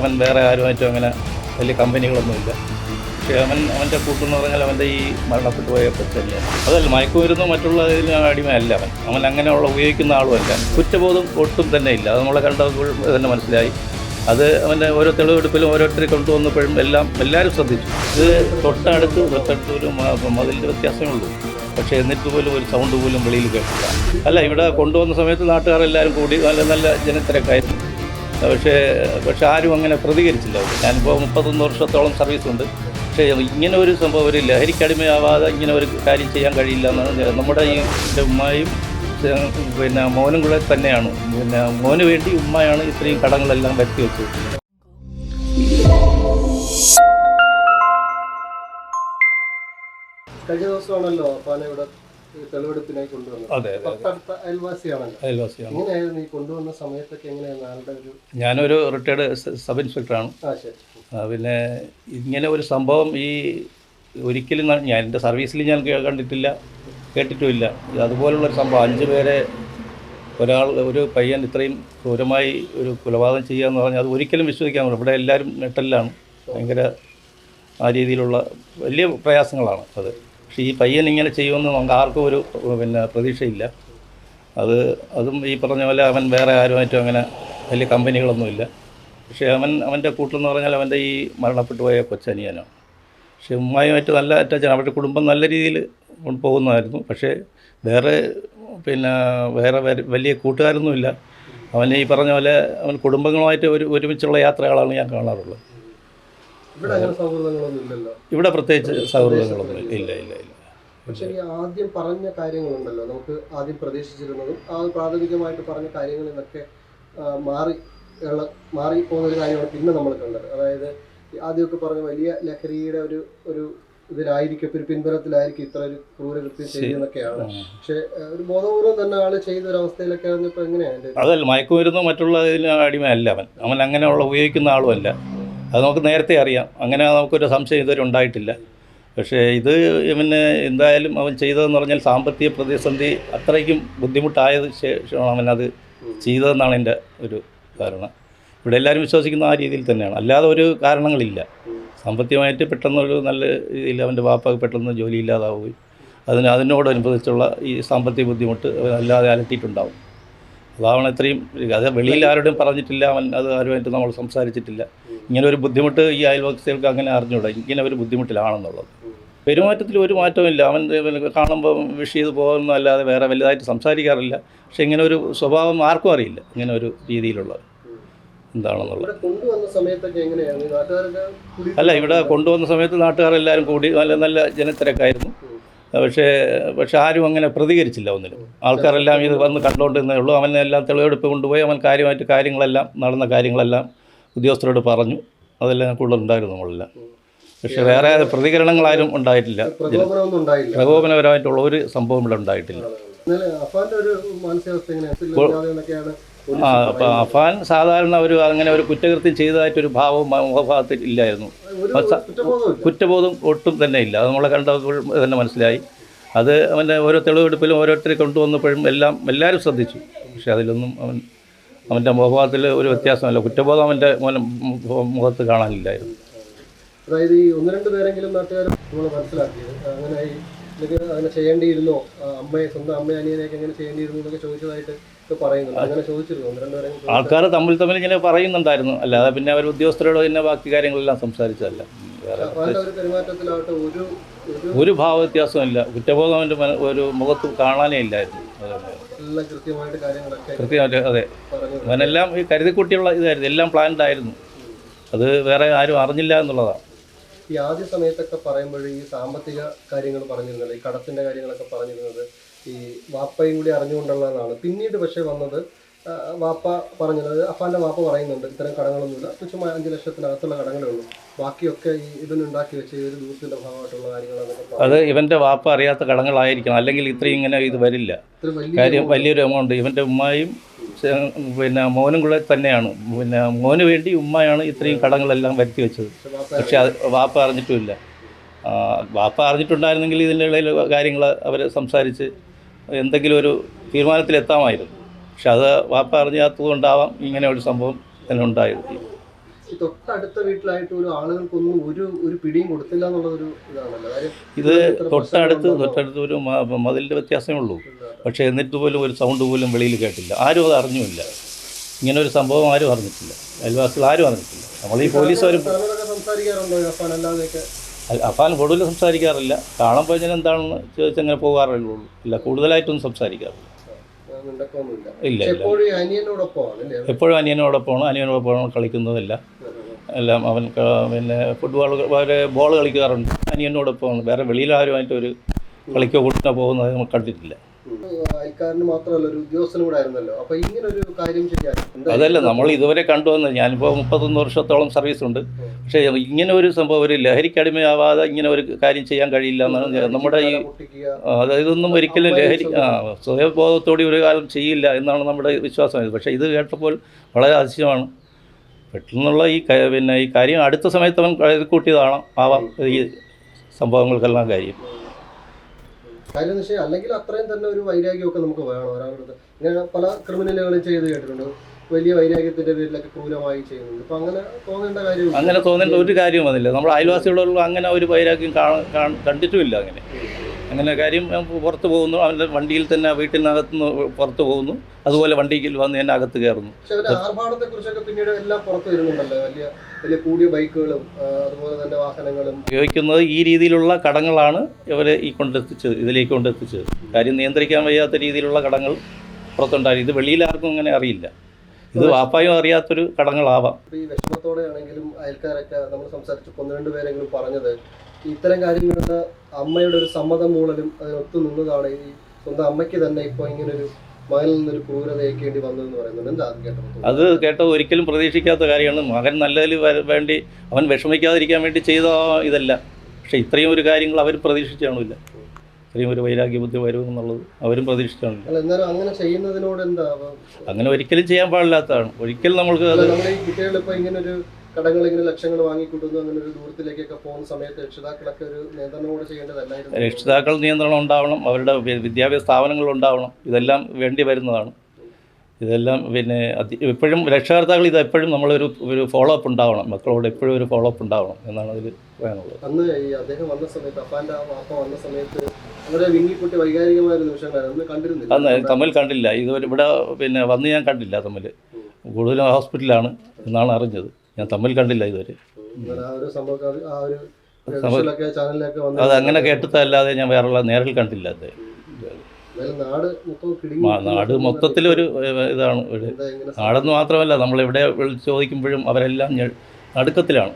അവൻ വേറെ ആരുമായിട്ടും അങ്ങനെ വലിയ കമ്പനികളൊന്നുമില്ല. പക്ഷേ അവൻ അവന്റെ കൂട്ടെന്ന് പറഞ്ഞാൽ അവന്റെ ഈ മരണപ്പെട്ടു പോയ പ്രശ്നമില്ല അതല്ല മയക്കുമരുന്നോ മറ്റുള്ള അടിമയല്ല അവൻ. അവൻ അങ്ങനെയുള്ള ഉപയോഗിക്കുന്ന ആളുമല്ല. കുറ്റബോധം ഒട്ടും തന്നെ ഇല്ല. അത് നമ്മളെ കണ്ടപ്പോൾ തന്നെ മനസ്സിലായി. അത് അവന്റെ ഓരോ തെളിവെടുപ്പിലും ഓരോരുത്തരെ കൊണ്ടുവന്നപ്പോഴും എല്ലാം എല്ലാവരും ശ്രദ്ധിച്ചു. ഇത് തൊട്ടടുത്ത് തൊട്ടടുത്ത് ഒരു മതിലിന്റെ വ്യത്യാസമേ ഉള്ളൂ പക്ഷേ എന്നിട്ട് പോലും ഒരു സൗണ്ട് പോലും വെളിയിൽ കേട്ടില്ല. അല്ല ഇവിടെ കൊണ്ടുവന്ന സമയത്ത് നാട്ടുകാരെല്ലാവരും കൂടി നല്ല നല്ല ജനത്തിരക്കായിരുന്നു. പക്ഷേ പക്ഷെ ആരും അങ്ങനെ പ്രതികരിച്ചില്ല ഞാനിപ്പോൾ മുപ്പത്തൊന്ന് വർഷത്തോളം സർവീസ് ഉണ്ട് പക്ഷേ ഇങ്ങനെ ഒരു സംഭവം ഒരു ലഹരിക്കടിമയാവാതെ ഇങ്ങനെ ഒരു കാര്യം ചെയ്യാൻ കഴിയില്ല എന്നാണ് നമ്മുടെ ഈ എന്റെ ഉമ്മയും പിന്നെ മോനും കൂടെ തന്നെയാണ്. പിന്നെ മോന് വേണ്ടി ഉമ്മയാണ് ഇത്രയും കടങ്ങളെല്ലാം വരുത്തി വെച്ചത്. കഴിഞ്ഞ ദിവസമാണല്ലോ പാലയുടെ തെളിവെടുപ്പിനായി കൊണ്ടുവന്ന ഞാനൊരു റിട്ടയർഡ് സബ് ഇൻസ്പെക്ടറാണ്. പിന്നെ ഇങ്ങനെ ഒരു സംഭവം ഈ ഒരിക്കലും ഞാൻ എന്റെ സർവീസിൽ ഞാൻ കണ്ടിട്ടില്ല കേട്ടിട്ടുമില്ല. അതുപോലുള്ള അതുപോലുള്ളൊരു സംഭവം അഞ്ച് പേരെ ഒരാൾ ഒരു പയ്യൻ ഇത്രയും ക്രൂരമായി ഒരു കൊലപാതകം ചെയ്യുക എന്ന് പറഞ്ഞാൽ അത് ഒരിക്കലും വിശ്വസിക്കാൻ പറ്റും ഇവിടെ എല്ലാവരും നെട്ടലിലാണ് ഭയങ്കര ആ രീതിയിലുള്ള വലിയ പ്രയാസങ്ങളാണ് അത്. പക്ഷേ ഈ പയ്യൻ ഇങ്ങനെ ചെയ്യുമെന്ന് നമുക്ക് ആർക്കും ഒരു പിന്നെ പ്രതീക്ഷയില്ല. അത് അതും ഈ പറഞ്ഞ പോലെ അവൻ വേറെ ആരുമായിട്ടും അങ്ങനെ വലിയ കമ്പനികളൊന്നുമില്ല പക്ഷേ അവൻ അവന്റെ കൂട്ടെന്ന് പറഞ്ഞാൽ അവന്റെ ഈ മരണപ്പെട്ടു പോയ കൊച്ചനിയനാണ്. പക്ഷേ ഉമ്മായുമായിട്ട് നല്ല അറ്റാച്ചാണ് അവരുടെ കുടുംബം നല്ല രീതിയിൽ പോകുന്നതായിരുന്നു. പക്ഷേ വേറെ പിന്നെ വേറെ വലിയ കൂട്ടുകാരൊന്നുമില്ല. അവൻ ഈ പറഞ്ഞ പോലെ അവൻ കുടുംബങ്ങളുമായിട്ട് ഒരു ഒരുമിച്ചുള്ള യാത്രകളാണ് ഞാൻ കാണാറുള്ളത്. ഇവിടെ പ്രത്യേകിച്ച് സൗഹൃദങ്ങളൊന്നും ഇല്ല ഇല്ല ഇല്ല. പക്ഷേ ഈ ആദ്യം പറഞ്ഞ കാര്യങ്ങളുണ്ടല്ലോ. നമുക്ക് ആദ്യം പ്രതീക്ഷിച്ചിരുന്നതും ആ പ്രാഥമികമായിട്ട് പറഞ്ഞ കാര്യങ്ങളിൽ നിന്നൊക്കെ മാറി മാറി പോകുന്ന ഒരു കാര്യമാണ് പിന്നെ നമ്മൾ കണ്ടത്. അതായത് ആദ്യമൊക്കെ പറഞ്ഞ വലിയ ലഹരിയുടെ ഒരു ഒരു ഇതിലായിരിക്കും ഇപ്പൊ ഒരു പിൻബലത്തിലായിരിക്കും ഇത്ര ഒരു ക്രൂരകൃത്യം ചെയ്യുന്നൊക്കെയാണ് പക്ഷെ ഒരു ബോധപൂർവം തന്നെ ആൾ ചെയ്ത ഒരു അവസ്ഥയിലൊക്കെ ആയിരുന്നപ്പോ എങ്ങനെയാണ് അതല്ല മയക്കുമരുന്നോ മറ്റുള്ള അടിമയല്ല അവൻ. അവൻ അങ്ങനെയുള്ള ഉപയോഗിക്കുന്ന ആളുമല്ല. അത് നമുക്ക് നേരത്തെ അറിയാം. അങ്ങനെ നമുക്കൊരു സംശയം ഇതുവരെ ഉണ്ടായിട്ടില്ല. പക്ഷേ ഇത് ഇവന് എന്തായാലും അവൻ ചെയ്തതെന്ന് പറഞ്ഞാൽ സാമ്പത്തിക പ്രതിസന്ധി അത്രയ്ക്കും ബുദ്ധിമുട്ടായത് ശേഷമാണ് അത് ചെയ്തതെന്നാണ് എന്റെ ഒരു കാരണം ഇവിടെ എല്ലാവരും വിശ്വസിക്കുന്ന ആ രീതിയിൽ തന്നെയാണ്. അല്ലാതെ ഒരു കാരണങ്ങളില്ല. സാമ്പത്തികമായിട്ട് പെട്ടെന്നൊരു നല്ല രീതിയിൽ അവന്റെ വാപ്പ പെട്ടെന്ന് ജോലി ഇല്ലാതാവുകയും അതിന് അതിനോടനുബന്ധിച്ചുള്ള ഈ സാമ്പത്തിക ബുദ്ധിമുട്ട് അല്ലാതെ അലട്ടിയിട്ടുണ്ടാവും. അതാണ് ഇത്രയും അത് വെളിയിൽ ആരോടും പറഞ്ഞിട്ടില്ല അവൻ അത് ആരുമായിട്ട് നമ്മൾ സംസാരിച്ചിട്ടില്ല. ഇങ്ങനെ ഒരു ബുദ്ധിമുട്ട് ഈ അയൽവാസികൾക്ക് അങ്ങനെ അറിഞ്ഞൂടാ. ഇങ്ങനെ ഒരു ബുദ്ധിമുട്ടിലാണെന്നുള്ളത്. പെരുമാറ്റത്തിൽ ഒരു മാറ്റമില്ല അവൻ കാണുമ്പോൾ വിഷ് ചെയ്ത് പോകുന്നതല്ലാതെ വേറെ വലുതായിട്ട് സംസാരിക്കാറില്ല. പക്ഷെ ഇങ്ങനെ ഒരു സ്വഭാവം ആർക്കും അറിയില്ല ഇങ്ങനെ ഒരു രീതിയിലുള്ളത്. എന്താണെന്നുള്ളത്. അല്ല ഇവിടെ കൊണ്ടുവന്ന സമയത്ത് നാട്ടുകാരെല്ലാവരും കൂടി നല്ല നല്ല ജനത്തിരക്കായിരുന്നു. പക്ഷേ പക്ഷെ ആരും അങ്ങനെ പ്രതികരിച്ചില്ല ഒന്നിലും. ആൾക്കാരെല്ലാം ഇത് വന്ന് കണ്ടുകൊണ്ടിരുന്നേ ഉള്ളൂ. അവനെല്ലാം തെളിവെടുപ്പ് കൊണ്ടുപോയി അവൻ കാര്യമായിട്ട് കാര്യങ്ങളെല്ലാം നടന്ന കാര്യങ്ങളെല്ലാം ഉദ്യോഗസ്ഥരോട് പറഞ്ഞു. അതെല്ലാം കൂടുതൽ ഉണ്ടായിരുന്നു നമ്മളെല്ലാം. പക്ഷേ വേറെ പ്രതികരണങ്ങളാരും ഉണ്ടായിട്ടില്ല. പ്രകോപനപരമായിട്ടുള്ള ഒരു സംഭവം ഇവിടെ ഉണ്ടായിട്ടില്ല. അഫാൻ സാധാരണ ഒരു അങ്ങനെ ഒരു കുറ്റകൃത്യം ചെയ്തതായിട്ടൊരു ഭാവം മുഖഭാഗത്തിൽ ഇല്ലായിരുന്നു. കുറ്റബോധം ഒട്ടും തന്നെ ഇല്ല. അത് നമ്മളെ കണ്ടപ്പോൾ തന്നെ മനസ്സിലായി. അത് അവന്റെ ഓരോ തെളിവെടുപ്പിലും ഓരോരുത്തരെ കൊണ്ടുവന്നപ്പോഴും എല്ലാം എല്ലാവരും ശ്രദ്ധിച്ചു. പക്ഷെ അതിലൊന്നും അവൻ അവന്റെ മുഖഭാവത്തിൽ ഒരു വ്യത്യാസമല്ല. കുറ്റബോധം അവന്റെ മുഖത്ത് കാണാനില്ലായിരുന്നു. അതായത് ഈ ഒന്ന് രണ്ട് പേരെങ്കിലും നാട്ടുകാർ നമ്മൾ മനസ്സിലാക്കിയത്. അങ്ങനെ ഇതൊക്കെ അങ്ങനെ ചെയ്യേണ്ടിയിരുന്നോ? അമ്മയെ സ്വന്തം അമ്മ അനിയനെയൊക്കെ എങ്ങനെ ചെയ്യേണ്ടിയിരുന്നു എന്നൊക്കെ ചോദിച്ചതായിട്ട് പറയുന്നുണ്ട്. അങ്ങനെ ചോദിച്ചിരുന്നു. ആൾക്കാർ തമ്മിൽ തമ്മിൽ ഇങ്ങനെ പറയുന്നുണ്ടായിരുന്നു. അല്ലാതെ പിന്നെ അവർ ഉദ്യോഗസ്ഥരോട് തന്നെ ബാക്കി കാര്യങ്ങളെല്ലാം സംസാരിച്ചതല്ല. പെരുമാറ്റത്തിലാവട്ടെ? ഒരു ഒരു ഭാവ വ്യത്യാസമില്ല കുറ്റബോധം അവന്റെ ഒരു മുഖത്ത് കാണാനേ ഇല്ലായിരുന്നു. കൃത്യമായിട്ട് അതെ. അവനെല്ലാം ഈ കരുതിക്കുട്ടിയുള്ള ഇതായിരുന്നു. എല്ലാം പ്ലാൻഡ് ആയിരുന്നു. അത് വേറെ ആരും അറിഞ്ഞില്ല എന്നുള്ളതാണ്. ഈ ആദ്യ സമയത്തൊക്കെ പറയുമ്പോൾ ഈ സാമ്പത്തിക കാര്യങ്ങൾ പറഞ്ഞിരുന്നത് ഈ കടത്തിന്റെ കാര്യങ്ങളൊക്കെ പറഞ്ഞിരുന്നത് ഈ വാപ്പയും കൂടി അറിഞ്ഞുകൊണ്ടുള്ളതാണ്. പിന്നീട് പക്ഷേ വന്നത് വാപ്പ പറഞ്ഞത് അഫാന്റെ വാപ്പ പറയുന്നുണ്ട് ഇത്തരം കടങ്ങളൊന്നുമില്ല തുച്ഛമായ അഞ്ച് ലക്ഷത്തിനകത്തുള്ള കടങ്ങളേ ഉള്ളൂ. ബാക്കിയൊക്കെ ഈ ഇതിനുണ്ടാക്കി വെച്ച ഈ ഒരു ദൂരത്തിന്റെ ഭാഗമായിട്ടുള്ള കാര്യങ്ങളാണ് അത് ഇവന്റെ വാപ്പ അറിയാത്ത കടങ്ങളായിരിക്കണം അല്ലെങ്കിൽ ഇത്രയും ഇങ്ങനെ ഇത് വരില്ല. കാര്യം വലിയൊരു എമൗണ്ട് ഇവന്റെ ഉമ്മായും പിന്നെ മോനും കൂടെ തന്നെയാണ്. പിന്നെ മോന് വേണ്ടി ഉമ്മയാണ് ഇത്രയും കടങ്ങളെല്ലാം വരുത്തി വെച്ചത്. പക്ഷെ അത് വാപ്പ അറിഞ്ഞിട്ടുമില്ല. വാപ്പ അറിഞ്ഞിട്ടുണ്ടായിരുന്നെങ്കിൽ ഇതിന്റെ ഇടയിൽ കാര്യങ്ങൾ അവർ സംസാരിച്ച് എന്തെങ്കിലും ഒരു തീരുമാനത്തിലെത്താമായിരുന്നു. പക്ഷെ അത് വാപ്പ അറിഞ്ഞാത്തതുകൊണ്ടാവാം ഇങ്ങനെ ഒരു സംഭവം തന്നെ ഉണ്ടായത്. ഈ തൊട്ടടുത്ത വീട്ടിലായിട്ട് ഒരു ആളുകൾക്കൊന്നും ഒരു ഒരു പിടിയും കൊടുത്തില്ല എന്നുള്ളതൊരു ഇതാണല്ലോ. ഇത് തൊട്ടടുത്ത്? തൊട്ടടുത്ത് ഒരു മതിലിന്റെ വ്യത്യാസമേ ഉള്ളൂ. പക്ഷേ എന്നിട്ട് പോലും ഒരു സൗണ്ട് പോലും വെളിയിൽ കേട്ടില്ല. ആരും അത് അറിഞ്ഞുമില്ല. ഇങ്ങനെ ഒരു സംഭവം ആരും അറിഞ്ഞിട്ടില്ല. അയൽവാസികൾ ആരും അറിഞ്ഞിട്ടില്ല. നമ്മൾ ഈ പോലീസ് വരും സാറിനോടൊക്കെ സംസാരിക്കാറുണ്ടോ അഫാൻ കൂടുതലും കൂടുതൽ സംസാരിക്കാറില്ല. കാണുമ്പോൾ ഞാൻ എന്താണെന്ന് ചോദിച്ചങ്ങനെ പോകാറുള്ളൂ. ഇല്ല കൂടുതലായിട്ടൊന്നും സംസാരിക്കാറില്ല. ഇല്ല എപ്പോഴും അനിയനോടൊപ്പമാണ് അനിയനോടൊപ്പമാണ് അനിയനോടൊപ്പമാണ് കളിക്കുന്നതെല്ലാം. എല്ലാം അവൻ പിന്നെ ഫുട്ബോൾ ബോൾ കളിക്കാറുണ്ട്. അനിയനോടൊപ്പം വേറെ വെളിയിൽ ആരുമായിട്ട് ഒരു കളിക്കോ കൂട്ടിനോ പോകുന്നത് നമ്മൾ കണ്ടിട്ടില്ല. ഉം. അയൽക്കാരന് മാത്രമല്ല ഒരു ഉദ്യോഗസ്ഥനും കൂടെ ആയിരുന്നല്ലോ. അപ്പൊ ഇങ്ങനെ ഒരു കാര്യം ചെയ്യാൻ അതല്ല നമ്മൾ ഇതുവരെ കണ്ടുവന്ന് ഞാനിപ്പോൾ മുപ്പത്തൊന്ന് വർഷത്തോളം സർവീസ് ഉണ്ട്. പക്ഷേ ഇങ്ങനെ ഒരു സംഭവം ഒരു ലഹരിക്ക് അടിമയാവാതെ ഇങ്ങനെ ഒരു കാര്യം ചെയ്യാൻ കഴിയില്ല എന്നാണ് നമ്മുടെ ഈ അതായത് ഇതൊന്നും ഒരിക്കലും ലഹരി സ്വയബോധത്തോടെ ഒരു കാലം ചെയ്യില്ല എന്നാണ് നമ്മുടെ വിശ്വാസം. പക്ഷേ ഇത് കേട്ടപ്പോൾ വളരെ അതിശയമാണ്. പെട്ടെന്നുള്ള ഈ പിന്നെ ഈ കാര്യം അടുത്ത സമയത്ത് അവൻ കരുതി കൂട്ടിയതാണ്. ആവാം. ഈ സംഭവങ്ങൾക്കെല്ലാം കാര്യം. കാര്യം എന്ന് വെച്ചാൽ അല്ലെങ്കിൽ അത്രയും തന്നെ ഒരു വൈരാഗ്യമൊക്കെ നമുക്ക് വേണം. ഒരാളുടെ ഇങ്ങനെ പല ക്രിമിനലുകളും ചെയ്ത് കേട്ടിട്ടുണ്ട്. വലിയ വൈരാഗ്യത്തിന്റെ പേരിലൊക്കെ ക്രൂരമായി ചെയ്യുന്നുണ്ട്. അപ്പൊ അങ്ങനെ തോന്നേണ്ട കാര്യം അങ്ങനെ തോന്നേണ്ട ഒരു കാര്യവും വന്നില്ല. നമ്മൾ അയൽവാസികളോടുള്ള അങ്ങനെ ഒരു വൈരാഗ്യം കാണ- കാണ- കണ്ടിട്ടുമില്ല അങ്ങനെ. അങ്ങനെ കാര്യം പുറത്ത് പോകുന്നു. അവന്റെ വണ്ടിയിൽ തന്നെ വീട്ടിനകത്ത് നിന്ന് പുറത്ത് പോകുന്നു. അതുപോലെ വണ്ടിയിൽ വന്ന് തന്നെ അകത്ത് കയറുന്നു. പിന്നീട് എല്ലാം പുറത്തു വരുന്നുണ്ടല്ലോ. വലിയ വലിയ കൂടിയ ബൈക്കുകളും അതുപോലെ തന്നെ വാഹനങ്ങളും. ഉപയോഗിക്കുന്നത് ഈ രീതിയിലുള്ള കടങ്ങളാണ് ഇവരെ ഈ കൊണ്ടെത്തിച്ചത് ഇതിലേക്ക് കൊണ്ടെത്തിച്ചത്. കാര്യം നിയന്ത്രിക്കാൻ വയ്യാത്ത രീതിയിലുള്ള കടങ്ങൾ പുറത്തുണ്ടായി. ഇത് വെളിയിൽ ആർക്കും അങ്ങനെ അറിയില്ല. ഇത് വാപ്പായും അറിയാത്തൊരു കടങ്ങളാവാം. ഈ വിഷമത്തോടെ ആണെങ്കിലും അയൽക്കാരൊക്കെ നമ്മൾ സംസാരിച്ചു ഒന്ന് രണ്ട് പേരെങ്കിലും പറഞ്ഞത് ഇത്തരം കാര്യങ്ങളുടെ അമ്മയുടെ ഒരു സമ്മതം മൂളലും അതിനൊത്തു നിന്നതാണ് ഈ സ്വന്തം അമ്മയ്ക്ക് തന്നെ ഇപ്പൊ ഇങ്ങനെ ഒരു മകനിൽ നിന്നൊരു ക്രൂരത ഏൽക്കേണ്ടി വന്നതെന്ന് പറയുന്നുണ്ട് എന്താ അത് കേട്ടപ്പോൾ അത് കേട്ടോ ഒരിക്കലും പ്രതീക്ഷിക്കാത്ത കാര്യമാണ്. മകൻ നല്ലതിൽ വര- വേണ്ടി അവൻ വിഷമിക്കാതിരിക്കാൻ വേണ്ടി ചെയ്ത ഇതല്ല. പക്ഷെ ഇത്രയും ഒരു കാര്യങ്ങൾ അവർ പ്രതീക്ഷിച്ചാണില്ല ഇത്രയും ഒരു വൈരാഗ്യ ബുദ്ധി വരുമെന്നുള്ളത് അവരും പ്രതീക്ഷിച്ചാണ് എന്നാലും അങ്ങനെ ചെയ്യുന്നതിനോട് എന്താ? അങ്ങനെ ഒരിക്കലും ചെയ്യാൻ പാടില്ലാത്തതാണ്. ഒരിക്കലും നമ്മൾക്ക് അത് നമ്മുടെ ഈ കുട്ടികൾ ഇങ്ങനെ ഒരു കടകൾ ഇങ്ങനെ ലക്ഷങ്ങൾ വാങ്ങിക്കൂട്ടുന്നു അങ്ങനെ ഒരു ദൂരത്തിലേക്കൊക്കെ പോകുന്ന സമയത്ത് രക്ഷിതാക്കളൊക്കെ ഒരു നിയന്ത്രണമോട് ചെയ്യേണ്ടതല്ലായിരുന്നു. രക്ഷിതാക്കൾ നിയന്ത്രണം ഉണ്ടാവണം അവരുടെ വിദ്യാഭ്യാസ സ്ഥാപനങ്ങൾ ഉണ്ടാവണം ഇതെല്ലാം വേണ്ടി വരുന്നതാണ്. ഇതെല്ലാം പിന്നെ എപ്പോഴും രക്ഷകർത്താക്കൾ ഇത് എപ്പോഴും നമ്മളൊരു ഒരു ഫോളോ അപ്പ് ഉണ്ടാവണം മക്കളോട് എപ്പോഴും ഒരു ഫോളോ അപ്പ് ഉണ്ടാവണം എന്നാണ് അതിൽ പറയാനുള്ളത്. അന്ന് ഈ അദ്ദേഹം വന്ന സമയത്ത് അപ്പാന്റെ വാപ്പ വന്ന സമയത്ത് അവരെ വിങ്ങിക്കുട്ടി വൈകാരികമായ ഒരു നിമിഷങ്ങളായിരുന്നു. അന്ന് കണ്ടിരുന്നില്ല. അന്ന് തമ്മിൽ കണ്ടില്ല. ഇതുവരെ ഇവിടെ പിന്നെ വന്ന് ഞാൻ കണ്ടില്ല തമ്മിൽ കൂടുതലും ഹോസ്പിറ്റലാണ് എന്നാണ് അറിഞ്ഞത്. ഞാൻ തമ്മിൽ കണ്ടില്ല ഇതുവരെ. അത് അങ്ങനെ കേട്ടിട്ടല്ലാതെ ഞാൻ വേറെ നേരിൽ കണ്ടില്ല അത്. നാട് മൊത്തത്തിൽ ഒരു ഇതാണ്. നാടെന്ന് മാത്രമല്ല നമ്മൾ ഇവിടെ ചോദിക്കുമ്പോഴും അവരെല്ലാം നടുക്കത്തിലാണ്.